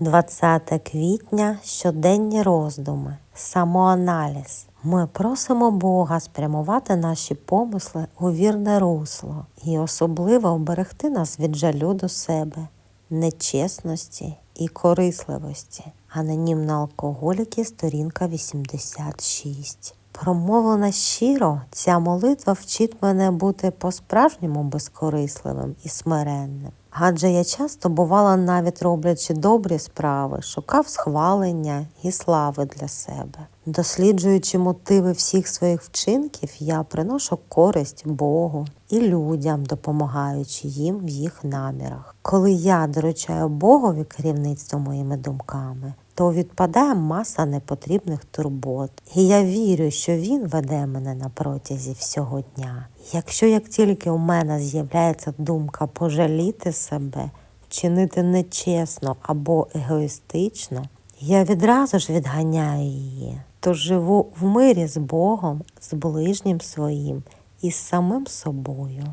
20 квітня щоденні роздуми, самоаналіз. Ми просимо Бога спрямувати наші помисли у вірне русло і особливо вберегти нас від жалю до себе, нечесності і корисливості. Анонімно алкоголіки, сторінка 86. Промовлена щиро, ця молитва вчить мене бути по-справжньому безкорисливим і смиренним. Адже я часто бувала, навіть роблячи добрі справи, шукав схвалення і слави для себе. Досліджуючи мотиви всіх своїх вчинків, я приношу користь Богу і людям, допомагаючи їм в їх намірах. Коли я доручаю Богові керівництво моїми думками, то відпадає маса непотрібних турбот, і я вірю, що він веде мене на протязі всього дня. Якщо як тільки у мене з'являється думка пожаліти себе, вчинити нечесно або егоїстично, я відразу ж відганяю її, то живу в мирі з Богом, з ближнім своїм і з самим собою.